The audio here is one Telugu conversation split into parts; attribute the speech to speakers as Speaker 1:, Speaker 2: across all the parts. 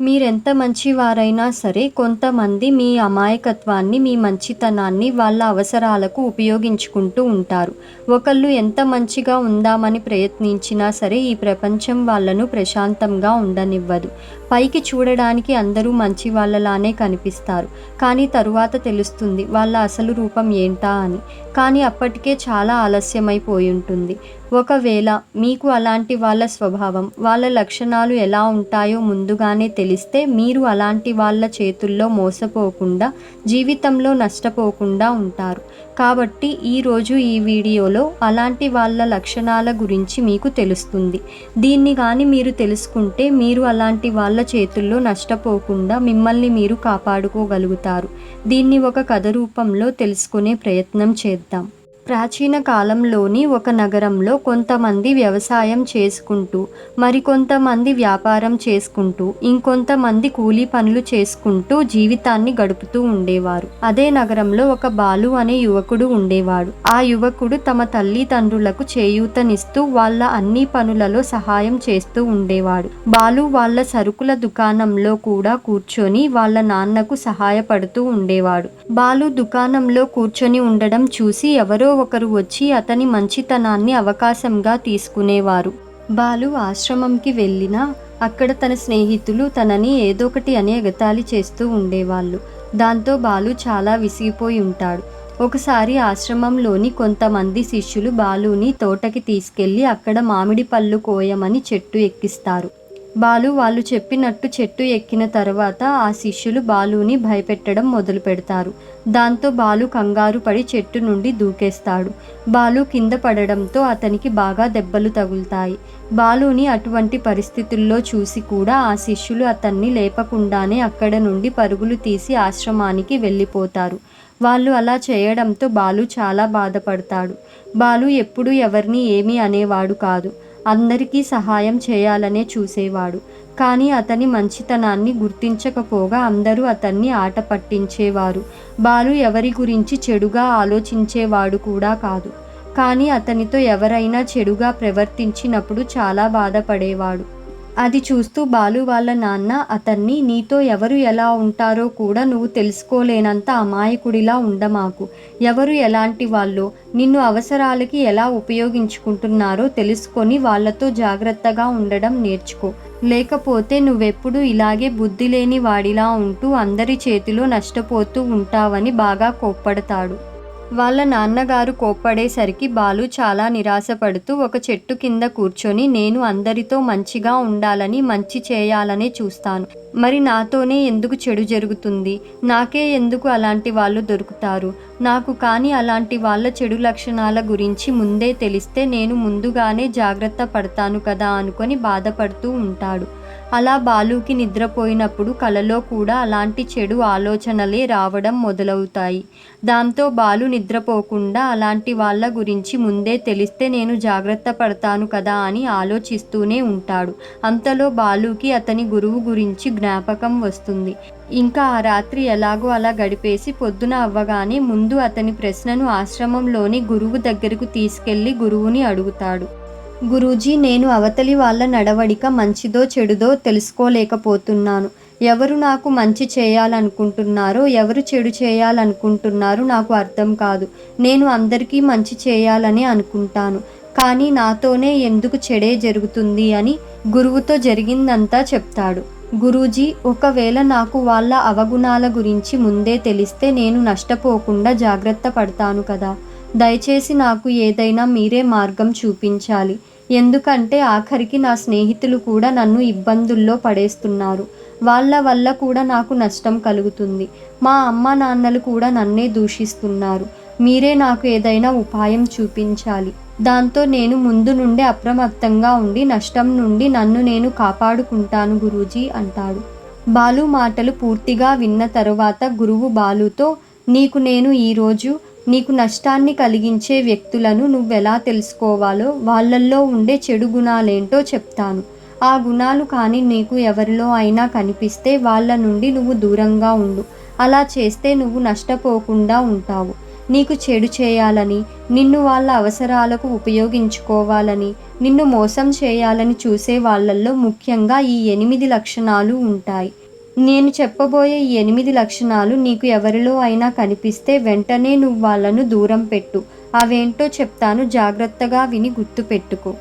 Speaker 1: మీరెంత మంచివారైనా సరే కొంతమంది మీ అమాయకత్వాన్ని మీ మంచితనాన్ని వాళ్ళ అవసరాలకు ఉపయోగించుకుంటూ ఉంటారు. ఒకళ్ళు ఎంత మంచిగా ఉందామని ప్రయత్నించినా సరే ఈ ప్రపంచం వాళ్ళను ప్రశాంతంగా ఉండనివ్వదు. పైకి చూడడానికి అందరూ మంచి వాళ్ళలానే కనిపిస్తారు. కానీ తరువాత తెలుస్తుంది వాళ్ళ అసలు రూపం ఏంటా అని. కానీ అప్పటికే చాలా ఆలస్యమైపోయి ఉంటుంది. ఒకవేళ మీకు అలాంటి వాళ్ళ స్వభావం వాళ్ళ లక్షణాలు ఎలా ఉంటాయో ముందుగానే తెలిస్తే మీరు అలాంటి వాళ్ళ చేతుల్లో మోసపోకుండా జీవితంలో నష్టపోకుండా ఉంటారు. కాబట్టి ఈరోజు ఈ వీడియోలో అలాంటి వాళ్ళ లక్షణాల గురించి మీకు తెలుస్తుంది. దీన్ని కానీ మీరు తెలుసుకుంటే మీరు అలాంటి వాళ్ళ చేతుల్లో నష్టపోకుండా మిమ్మల్ని మీరు కాపాడుకోగలుగుతారు. దీన్ని ఒక కథ రూపంలో తెలుసుకునే ప్రయత్నం చేద్దాం. ప్రాచీన కాలంలోని ఒక నగరంలో కొంతమంది వ్యవసాయం చేసుకుంటూ మరికొంతమంది వ్యాపారం చేసుకుంటూ ఇంకొంతమంది కూలీ పనులు చేసుకుంటూ జీవితాన్ని గడుపుతూ ఉండేవారు. అదే నగరంలో ఒక బాలు అనే యువకుడు ఉండేవాడు. ఆ యువకుడు తమ తల్లిదండ్రులకు చేయూతనిస్తూ వాళ్ళ అన్ని పనులలో సహాయం చేస్తూ ఉండేవాడు. బాలు వాళ్ళ సరుకుల దుకాణంలో కూడా కూర్చొని వాళ్ళ నాన్నకు సహాయపడుతూ ఉండేవాడు. బాలు దుకాణంలో కూర్చొని ఉండడం చూసి ఎవరో ఒకరు వచ్చి అతని మంచితనాన్ని అవకాశంగా తీసుకునేవారు. బాలు ఆశ్రమంకి వెళ్ళినా అక్కడ తన స్నేహితులు తనని ఏదోకటి అని ఎగతాళి చేస్తూ ఉండేవాళ్ళు. దాంతో బాలు చాలా విసిగిపోయి ఉంటాడు. ఒకసారి ఆశ్రమంలోని కొంతమంది శిష్యులు బాలుని తోటకి తీసుకెళ్ళి అక్కడ మామిడి పళ్ళు కోయమని చెట్టు ఎక్కిస్తారు. బాలు వాళ్ళు చెప్పినట్టు చెట్టు ఎక్కిన తర్వాత ఆ శిష్యులు బాలుని భయపెట్టడం మొదలు పెడతారు. దాంతో బాలు కంగారు పడి చెట్టు నుండి దూకేస్తాడు. బాలు కింద పడడంతో అతనికి బాగా దెబ్బలు తగులుతాయి. బాలుని అటువంటి పరిస్థితుల్లో చూసి కూడా ఆ శిష్యులు అతన్ని లేపకుండానే అక్కడ నుండి పరుగులు తీసి ఆశ్రమానికి వెళ్ళిపోతారు. వాళ్ళు అలా చేయడంతో బాలు చాలా బాధపడతాడు. బాలు ఎప్పుడు ఎవరిని ఏమీ అనేవాడు కాదు. అందరికీ సహాయం చేయాలనే చూసేవాడు. కానీ అతని మంచితనాన్ని గుర్తించకపోగా అందరూ అతన్ని ఆట పట్టించేవారు. బాలు ఎవరి గురించి చెడుగా ఆలోచించేవాడు కూడా కాదు. కానీ అతనితో ఎవరైనా చెడుగా ప్రవర్తించినప్పుడు చాలా బాధపడేవాడు. అది చూస్తూ బాలు వాళ్ళ నాన్న అతన్ని నీతో ఎవరు ఎలా ఉంటారో కూడా నువ్వు తెలుసుకోలేనంత అమాయకుడిలా ఉండమాకు. ఎవరు ఎలాంటి వాళ్ళో నిన్ను అవసరాలకి ఎలా ఉపయోగించుకుంటున్నారో తెలుసుకొని వాళ్ళతో జాగ్రత్తగా ఉండడం నేర్చుకో. లేకపోతే నువ్వెప్పుడు ఇలాగే బుద్ధి లేని వాడిలా ఉంటూ అందరి చేతిలో నష్టపోతూ ఉంటావని బాగా కోప్పడతాడు. వాళ్ళ నాన్నగారు కోప్పడేసరికి బాలు చాలా నిరాశపడుతూ ఒక చెట్టు కింద కూర్చొని నేను అందరితో మంచిగా ఉండాలని మంచి చేయాలనే చూస్తాను. మరి నాతోనే ఎందుకు చెడు జరుగుతుంది? నాకే ఎందుకు అలాంటి వాళ్ళు దొరుకుతారు? నాకు కానీ అలాంటి వాళ్ళ చెడు లక్షణాల గురించి ముందే తెలిస్తే నేను ముందుగానే జాగ్రత్త పడతాను కదా అనుకొని బాధపడుతూ ఉంటాడు. అలా బాలుకి నిద్రపోయినప్పుడు కలలో కూడా అలాంటి చెడు ఆలోచనలే రావడం మొదలవుతాయి. దాంతో బాలు నిద్రపోకుండా అలాంటి వాళ్ళ గురించి ముందే తెలిస్తే నేను జాగ్రత్త పడతాను కదా అని ఆలోచిస్తూనే ఉంటాడు. అంతలో బాలుకి అతని గురువు గురించి జ్ఞాపకం వస్తుంది. ఇంకా ఆ రాత్రి ఎలాగో అలా గడిపేసి పొద్దున అవ్వగానే ముందు అతని ప్రశ్నను ఆశ్రమంలోని గురువు దగ్గరకు తీసుకెళ్ళి గురువుని అడుగుతాడు. గురూజీ నేను అవతలి వాళ్ళ నడవడిక మంచిదో చెడుదో తెలుసుకోలేకపోతున్నాను. ఎవరు నాకు మంచి చేయాలనుకుంటున్నారో ఎవరు చెడు చేయాలనుకుంటున్నారో నాకు అర్థం కాదు. నేను అందరికీ మంచి చేయాలని అనుకుంటాను. కానీ నాతోనే ఎందుకు చెడే జరుగుతుంది అని గురువుతో జరిగిందంతా చెప్తాడు. గురూజీ ఒకవేళ నాకు వాళ్ళ అవగుణాల గురించి ముందే తెలిస్తే నేను నష్టపోకుండా జాగ్రత్త పడతాను కదా. దయచేసి నాకు ఏదైనా మీరే మార్గం చూపించాలి. ఎందుకంటే ఆఖరికి నా స్నేహితులు కూడా నన్ను ఇబ్బందుల్లో పడేస్తున్నారు. వాళ్ళ వల్ల కూడా నాకు నష్టం కలుగుతుంది. మా అమ్మ నాన్నలు కూడా నన్నే దూషిస్తున్నారు. మీరే నాకు ఏదైనా ఉపాయం చూపించాలి. దాంతో నేను ముందు నుండి అప్రమత్తంగా ఉండి నష్టం నుండి నన్ను నేను కాపాడుకుంటాను గురూజీ అంటాడు. బాలు మాటలు పూర్తిగా విన్న తరువాత గురువు బాలుతో నీకు నేను ఈరోజు నీకు నష్టాన్ని కలిగించే వ్యక్తులను నువ్వెలా తెలుసుకోవాలో వాళ్ళల్లో ఉండే చెడు గుణాలేంటో చెప్తాను. ఆ గుణాలు కానీ నీకు ఎవరిలో అయినా కనిపిస్తే వాళ్ళ నుండి నువ్వు దూరంగా ఉండు. అలా చేస్తే నువ్వు నష్టపోకుండా ఉంటావు. నీకు చెడు చేయాలని నిన్ను వాళ్ళ అవసరాలకు ఉపయోగించుకోవాలని నిన్ను మోసం చేయాలని చూసే వాళ్ళల్లో ముఖ్యంగా ఈ ఎనిమిది లక్షణాలు ఉంటాయి. నేను చెప్పబోయే ఎనిమిది లక్షణాలు నీకు ఎవరిలో అయినా కనిపిస్తే వెంటనే నువ్వు వాళ్ళను దూరం పెట్టు. అవేంటో చెప్తాను జాగ్రత్తగా విని గుర్తుపెట్టుకో.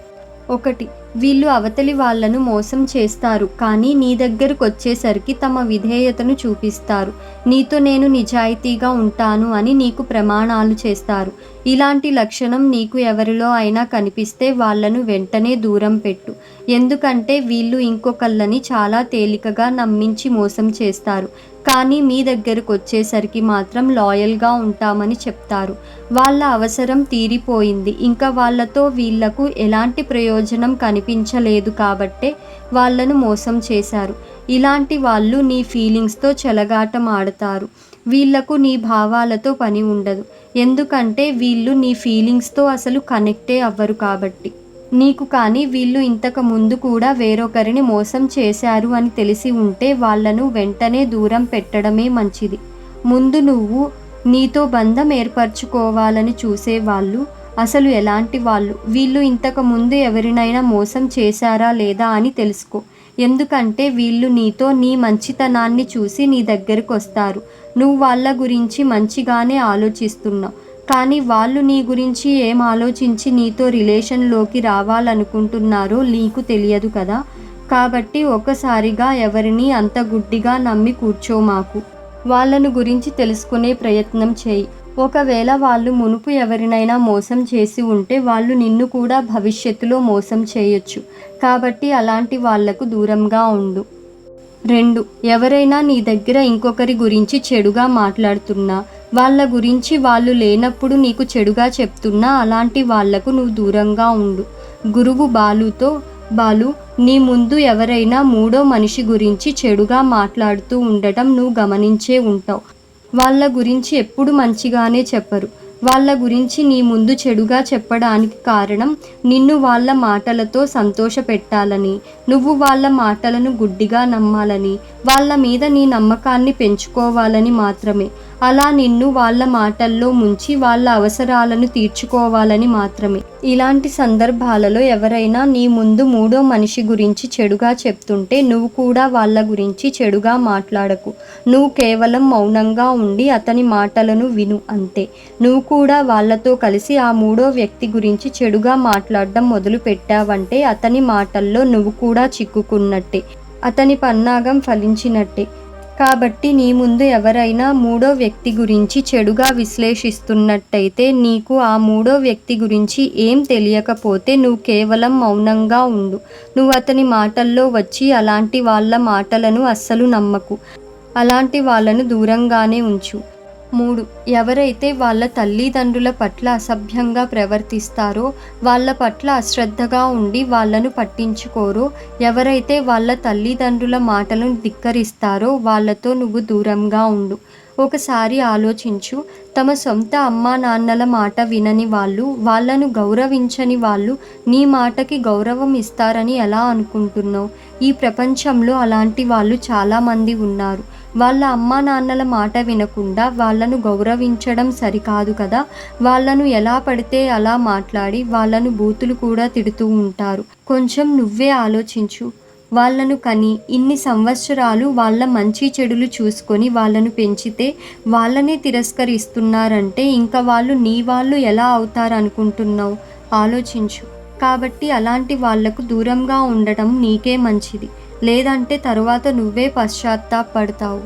Speaker 1: ఒకటి. వీళ్ళు అవతలి వాళ్ళను మోసం చేస్తారు కానీ నీ దగ్గరకు వచ్చేసరికి తమ విధేయతను చూపిస్తారు. నీతో నేను నిజాయితీగా ఉంటాను అని నీకు ప్రమాణాలు చేస్తారు. ఇలాంటి లక్షణం నీకు ఎవరిలో అయినా కనిపిస్తే వాళ్ళను వెంటనే దూరం పెట్టు. ఎందుకంటే వీళ్ళు ఇంకొకళ్ళని చాలా తేలికగా నమ్మించి మోసం చేస్తారు. కానీ మీ దగ్గరకు వచ్చేసరికి మాత్రం లాయల్గా ఉంటామని చెప్తారు. వాళ్ళ అవసరం తీరిపోయింది. ఇంకా వాళ్ళతో వీళ్ళకు ఎలాంటి ప్రయోజనం కనిపించలేదు కాబట్టే వాళ్ళను మోసం చేశారు. ఇలాంటి వాళ్ళు నీ ఫీలింగ్స్తో చెలగాటం ఆడతారు. వీళ్ళకు నీ భావాలతో పని ఉండదు. ఎందుకంటే వీళ్ళు నీ ఫీలింగ్స్తో అసలు కనెక్టే అవ్వరు కాబట్టి. నీకు కానీ వీళ్ళు ఇంతకు ముందు కూడా వేరొకరిని మోసం చేశారు అని తెలిసి ఉంటే వాళ్ళను వెంటనే దూరం పెట్టడమే మంచిది. ముందు నువ్వు నీతో బంధం ఏర్పరచుకోవాలని చూసేవాళ్ళు అసలు ఎలాంటి వాళ్ళు? వీళ్ళు ఇంతకు ముందు ఎవరినైనా మోసం చేశారా లేదా అని తెలుసుకో. ఎందుకంటే వీళ్ళు నీతో నీ మంచితనాన్ని చూసి నీ దగ్గరకు వస్తారు నువ్వు వాళ్ళ గురించి మంచిగానే ఆలోచిస్తున్నావు. కానీ వాళ్ళు నీ గురించి ఏం ఆలోచించి నీతో రిలేషన్లోకి రావాలనుకుంటున్నారో నీకు తెలియదు కదా. కాబట్టి ఒకసారిగా ఎవరిని అంత గుడ్డిగా నమ్మి కూర్చోమాకు వాళ్ళను గురించి తెలుసుకునే ప్రయత్నం చేయి. ఒకవేళ వాళ్ళు మునుపు ఎవరినైనా మోసం చేసి ఉంటే వాళ్ళు నిన్ను కూడా భవిష్యత్తులో మోసం చేయొచ్చు. కాబట్టి అలాంటి వాళ్ళకు దూరంగా ఉండు. రెండు ఎవరైనా నీ దగ్గర ఇంకొకరి గురించి చెడుగా మాట్లాడుతున్నా వాళ్ళ గురించి వాళ్ళు లేనప్పుడు నీకు చెడుగా చెప్తున్నా అలాంటి వాళ్ళకు నువ్వు దూరంగా ఉండు. గురువు బాలుతో బాలు నీ ముందు ఎవరైనా మూడో మనిషి గురించి చెడుగా మాట్లాడుతూ ఉండటం నువ్వు గమనించే ఉంటావు. వాళ్ళ గురించి ఎప్పుడు మంచిగానే చెప్పరు. వాళ్ళ గురించి నీ ముందు చెడుగా చెప్పడానికి కారణం నిన్ను వాళ్ళ మాటలతో సంతోష పెట్టాలని నువ్వు వాళ్ళ మాటలను గుడ్డిగా నమ్మాలని వాళ్ళ మీద నీ నమ్మకాన్ని పెంచుకోవాలని మాత్రమే. అలా నిన్ను వాళ్ళ మాటల్లో ముంచి వాళ్ళ అవసరాలను తీర్చుకోవాలని మాత్రమే. ఇలాంటి సందర్భాలలో ఎవరైనా నీ ముందు మూడో మనిషి గురించి చెడుగా చెప్తుంటే నువ్వు కూడా వాళ్ళ గురించి చెడుగా మాట్లాడకు. నువ్వు కేవలం మౌనంగా ఉండి అతని మాటలను విను అంతే. నువ్వు కూడా వాళ్ళతో కలిసి ఆ మూడో వ్యక్తి గురించి చెడుగా మాట్లాడడం మొదలు పెట్టావంటే అతని మాటల్లో నువ్వు కూడా చిక్కుకున్నట్టే. అతని పన్నాగం ఫలించినట్టే. కాబట్టి నీ ముందు ఎవరైనా మూడో వ్యక్తి గురించి చెడుగా విశ్లేషిస్తున్నట్టయితే నీకు ఆ మూడో వ్యక్తి గురించి ఏం తెలియకపోతే నువ్వు కేవలం మౌనంగా ఉండు. నువ్వు అతని మాటల్లో వచ్చి అలాంటి వాళ్ళ మాటలను అస్సలు నమ్మకు. అలాంటి వాళ్ళను దూరంగానే ఉంచు. మూడు. ఎవరైతే వాళ్ళ తల్లిదండ్రుల పట్ల అసభ్యంగా ప్రవర్తిస్తారో వాళ్ళ పట్ల అశ్రద్ధగా ఉండి వాళ్ళను పట్టించుకోరో ఎవరైతే వాళ్ళ తల్లిదండ్రుల మాటలను ధిక్కరిస్తారో వాళ్ళతో నువ్వు దూరంగా ఉండు. ఒకసారి ఆలోచించు. తమ సొంత అమ్మా నాన్నల మాట వినని వాళ్ళు వాళ్ళను గౌరవించని వాళ్ళు నీ మాటకి గౌరవం ఇస్తారని ఎలా అనుకుంటున్నావు? ఈ ప్రపంచంలో అలాంటి వాళ్ళు చాలామంది ఉన్నారు. వాళ్ళ అమ్మా నాన్నల మాట వినకుండా వాళ్ళను గౌరవించడం సరికాదు కదా. వాళ్ళను ఎలా పడితే అలా మాట్లాడి వాళ్ళను బూతులు కూడా తిడుతూ ఉంటారు. కొంచెం నువ్వే ఆలోచించు. వాళ్ళను కని ఇన్ని సంవత్సరాలు వాళ్ళ మంచి చెడులు చూసుకొని వాళ్ళను పెంచితే వాళ్ళనే తిరస్కరిస్తున్నారంటే ఇంకా వాళ్ళు నీ వాళ్ళు ఎలా అవుతారనుకుంటున్నావు? ఆలోచించు. కాబట్టి అలాంటి వాళ్ళకు దూరంగా ఉండటం నీకే మంచిది. లేదంటే తరువాత నువ్వే పశ్చాత్తాపడతావు.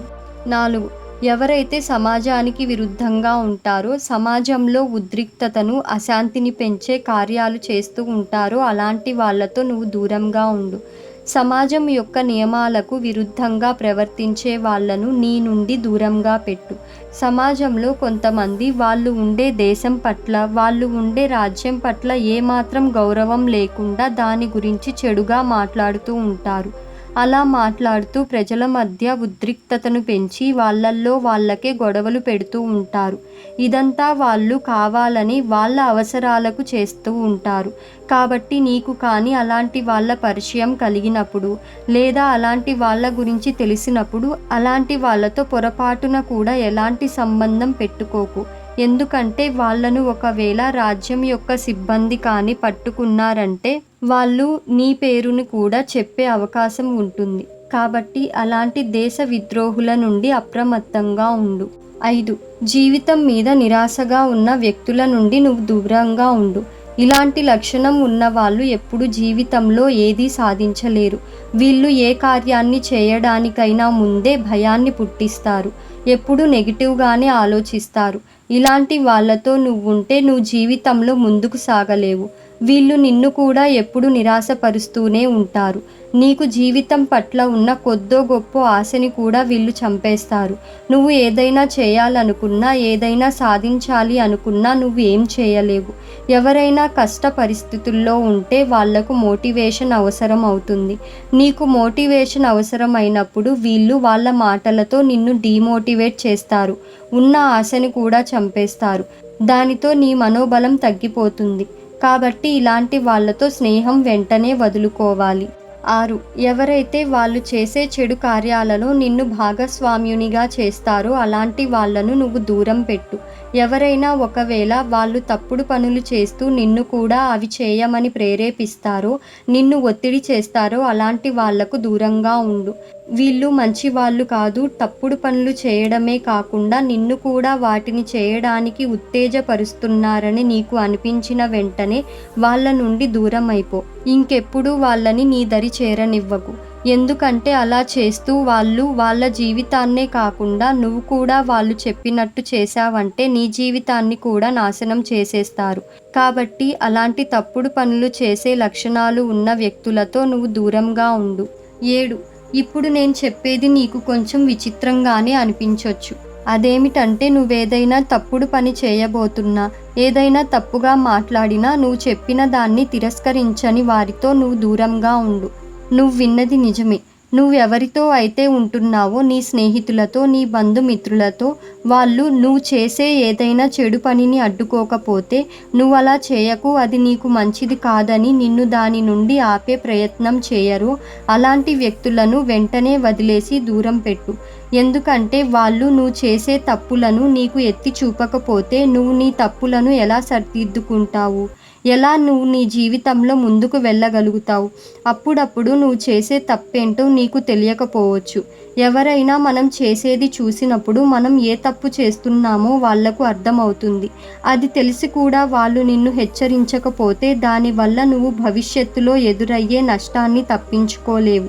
Speaker 1: నాలుగు. ఎవరైతే సమాజానికి విరుద్ధంగా ఉంటారో సమాజంలో ఉద్రిక్తతను అశాంతిని పెంచే కార్యాలు చేస్తూ ఉంటారో అలాంటి వాళ్ళతో నువ్వు దూరంగా ఉండు. సమాజం యొక్క నియమాలకు విరుద్ధంగా ప్రవర్తించే వాళ్ళను నీ నుండి దూరంగా పెట్టు. సమాజంలో కొంతమంది వాళ్ళు ఉండే దేశం పట్ల వాళ్ళు ఉండే రాజ్యం పట్ల ఏమాత్రం గౌరవం లేకుండా దాని గురించి చెడుగా మాట్లాడుతూ ఉంటారు. అలా మాట్లాడుతూ ప్రజల మధ్య ఉద్రిక్తతను పెంచి వాళ్ళల్లో వాళ్ళకే గొడవలు పెడుతూ ఉంటారు. ఇదంతా వాళ్ళు కావాలని వాళ్ళ అవసరాలకు చేస్తూ ఉంటారు. కాబట్టి నీకు కానీ అలాంటి వాళ్ళ పరిచయం కలిగినప్పుడు లేదా అలాంటి వాళ్ళ గురించి తెలిసినప్పుడు అలాంటి వాళ్ళతో పొరపాటున కూడా ఎలాంటి సంబంధం పెట్టుకోకు. ఎందుకంటే వాళ్ళను ఒకవేళ రాజ్యం యొక్క సిబ్బంది కానీ పట్టుకున్నారంటే వాళ్ళు నీ పేరుని కూడా చెప్పే అవకాశం ఉంటుంది. కాబట్టి అలాంటి దేశ విద్రోహుల నుండి అప్రమత్తంగా ఉండు. ఐదు. జీవితం మీద నిరాశగా ఉన్న వ్యక్తుల నుండి నువ్వు దూరంగా ఉండు. ఇలాంటి లక్షణం ఉన్న వాళ్ళు ఎప్పుడు జీవితంలో ఏదీ సాధించలేరు. వీళ్ళు ఏ కార్యాన్ని చేయడానికైనా ముందే భయాన్ని పుట్టిస్తారు. ఎప్పుడు నెగిటివ్గానే ఆలోచిస్తారు. ఇలాంటి వాళ్ళతో నువ్వుంటే నువ్వు జీవితంలో ముందుకు సాగలేవు. వీళ్ళు నిన్ను కూడా ఎప్పుడు నిరాశపరుస్తూనే ఉంటారు. నీకు జీవితం పట్ల ఉన్న కొద్దో గొప్ప ఆశని కూడా వీళ్ళు చంపేస్తారు. నువ్వు ఏదైనా చేయాలనుకున్నా ఏదైనా సాధించాలి అనుకున్నా నువ్వు ఏం చేయలేవు. ఎవరైనా కష్ట పరిస్థితుల్లో ఉంటే వాళ్ళకు మోటివేషన్ అవసరం అవుతుంది. నీకు మోటివేషన్ అవసరమైనప్పుడు వీళ్ళు వాళ్ళ మాటలతో నిన్ను డీమోటివేట్ చేస్తారు. ఉన్న ఆశని కూడా చంపేస్తారు. దానితో నీ మనోబలం తగ్గిపోతుంది. కాబట్టి ఇలాంటి వాళ్ళతో స్నేహం వెంటనే వదులుకోవాలి. ఆరు. ఎవరైతే వాళ్ళు చేసే చెడు కార్యాలలో నిన్ను భాగస్వామ్యునిగా చేస్తారో అలాంటి వాళ్ళను నువ్వు దూరం పెట్టు. ఎవరైనా ఒకవేళ వాళ్ళు తప్పుడు పనులు చేస్తూ నిన్ను కూడా అవి చేయమని ప్రేరేపిస్తారో నిన్ను ఒత్తిడి చేస్తారో అలాంటి వాళ్ళకు దూరంగా ఉండు. వీళ్ళు మంచి వాళ్ళు కాదు తప్పుడు పనులు చేయడమే కాకుండా నిన్ను కూడా వాటిని చేయడానికి ఉత్తేజపరుస్తున్నారని నీకు అనిపించిన వెంటనే వాళ్ళ నుండి దూరం అయిపో ఇంకెప్పుడు వాళ్ళని నీ దరి చేరనివ్వకు. ఎందుకంటే అలా చేస్తూ వాళ్ళు వాళ్ళ జీవితాన్నే కాకుండా నువ్వు కూడా వాళ్ళు చెప్పినట్టు చేశావంటే నీ జీవితాన్ని కూడా నాశనం చేసేస్తారు. కాబట్టి అలాంటి తప్పుడు పనులు చేసే లక్షణాలు ఉన్న వ్యక్తులతో నువ్వు దూరంగా ఉండు. ఏడు ఇప్పుడు నేను చెప్పేది నీకు కొంచెం విచిత్రంగానే అనిపించవచ్చు అదేమిటంటే నువ్వేదైనా తప్పుడు పని చేయబోతున్నా ఏదైనా తప్పుగా మాట్లాడినా నువ్వు చెప్పిన దాన్ని తిరస్కరించని వారితో నువ్వు దూరంగా ఉండు. నువ్వు విన్నది నిజమే. నువ్వు ఎవరితో అయితే ఉంటున్నావో నీ స్నేహితులతో నీ బంధుమిత్రులతో వాళ్ళు నువ్వు చేసే ఏదైనా చెడు పనిని అడ్డుకోకపోతే నువ్వు అలా చేయకు అది నీకు మంచిది కాదని నిన్ను దాని నుండి ఆపే ప్రయత్నం చేయరు. అలాంటి వ్యక్తులను వెంటనే వదిలేసి దూరం పెట్టు. ఎందుకంటే వాళ్ళు నువ్వు చేసే తప్పులను నీకు ఎత్తి చూపకపోతే నువ్వు నీ తప్పులను ఎలా సరిదిద్దుకుంటావు? ఎలా నువ్వు నీ జీవితంలో ముందుకు వెళ్ళగలుగుతావు? అప్పుడప్పుడు నువ్వు చేసే తప్పేంటో నీకు తెలియకపోవచ్చు. ఎవరైనా మనం చేసేది చూసినప్పుడు మనం ఏ తప్పు చేస్తున్నామో వాళ్ళకు అర్థమవుతుంది. అది తెలిసి కూడా వాళ్ళు నిన్ను హెచ్చరించకపోతే దానివల్ల నువ్వు భవిష్యత్తులో ఎదురయ్యే నష్టాన్ని తప్పించుకోలేవు.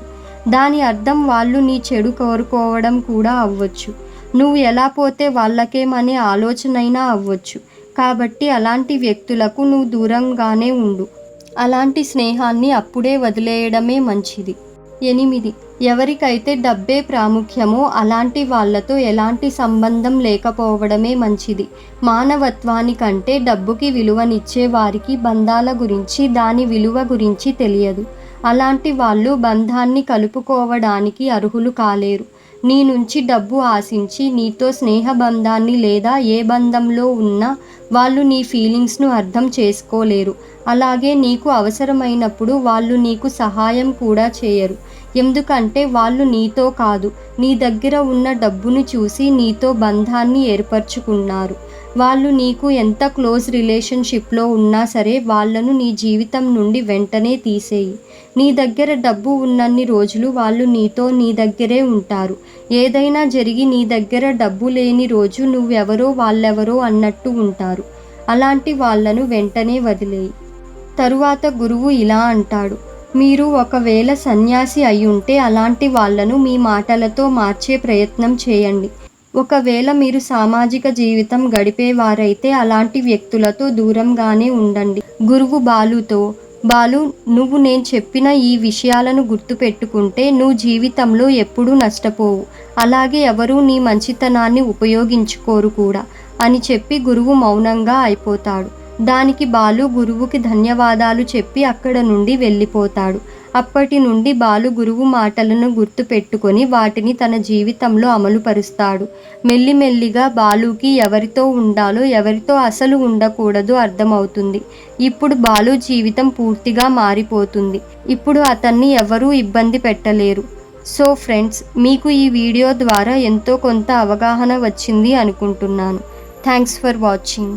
Speaker 1: దాని అర్థం వాళ్ళు నీ చెడు కోరుకోవడం కూడా అవ్వచ్చు. నువ్వు ఎలా పోతే వాళ్ళకేమనే ఆలోచనైనా అవ్వచ్చు. కాబట్టి అలాంటి వ్యక్తులకు నువ్వు దూరంగానే ఉండు. అలాంటి స్నేహాన్ని అప్పుడే వదిలేయడమే మంచిది. ఎనిమిది. ఎవరికైతే డబ్బే ప్రాముఖ్యమో అలాంటి వాళ్ళతో ఎలాంటి సంబంధం లేకపోవడమే మంచిది. మానవత్వానికంటే డబ్బుకి విలువనిచ్చే వారికి బంధాల గురించి దాని విలువ గురించి తెలియదు. అలాంటి వాళ్ళు బంధాన్ని కలుపుకోవడానికి అర్హులు కాలేరు. నీ నుంచి డబ్బు ఆశించి నీతో స్నేహబంధాన్ని లేదా ఏ బంధంలో ఉన్నా వాళ్ళు నీ ఫీలింగ్స్ను అర్థం చేసుకోలేరు. అలాగే నీకు అవసరమైనప్పుడు వాళ్ళు నీకు సహాయం కూడా చేయరు. ఎందుకంటే వాళ్ళు నీతో కాదు. నీ దగ్గర ఉన్న డబ్బును చూసి నీతో బంధాన్ని ఏర్పరచుకున్నారు. వాళ్ళు నీకు ఎంత క్లోజ్ రిలేషన్షిప్లో ఉన్నా సరే వాళ్ళను నీ జీవితం నుండి వెంటనే తీసేయి. నీ దగ్గర డబ్బు ఉన్నన్ని రోజులు వాళ్ళు నీతో నీ దగ్గరే ఉంటారు. ఏదైనా జరిగి నీ దగ్గర డబ్బు లేని రోజు నువ్వెవరో వాళ్ళెవరో అన్నట్టు ఉంటారు. అలాంటి వాళ్ళను వెంటనే వదిలేయి. తరువాత గురువు ఇలా అంటాడు. మీరు ఒకవేళ సన్యాసి అయ్యుంటే అలాంటి వాళ్ళను మీ మాటలతో మార్చే ప్రయత్నం చేయండి. ఒకవేళ మీరు సామాజిక జీవితం గడిపేవారైతే అలాంటి వ్యక్తులతో దూరంగానే ఉండండి. గురువు బాలుతో బాలు నువ్వు నేను చెప్పిన ఈ విషయాలను గుర్తుపెట్టుకుంటే నువ్వు జీవితంలో ఎప్పుడూ నష్టపోవు. అలాగే ఎవరూ నీ మంచితనాన్ని ఉపయోగించుకోరు కూడా అని చెప్పి గురువు మౌనంగా అయిపోతాడు. దానికి బాలు గురువుకి ధన్యవాదాలు చెప్పి అక్కడ నుండి వెళ్ళిపోతాడు. అప్పటి నుండి బాలు గురువు మాటలను గుర్తుపెట్టుకొని వాటిని తన జీవితంలో అమలుపరుస్తాడు. మెల్లిమెల్లిగా బాలుకి ఎవరితో ఉండాలో ఎవరితో అసలు ఉండకూడదు అర్థమవుతుంది. ఇప్పుడు బాలు జీవితం పూర్తిగా మారిపోతుంది. ఇప్పుడు అతన్ని ఎవరూ ఇబ్బంది పెట్టలేరు. సో ఫ్రెండ్స్ మీకు ఈ వీడియో ద్వారా ఎంతో కొంత అవగాహన వచ్చింది అనుకుంటున్నాను. Thanks for watching.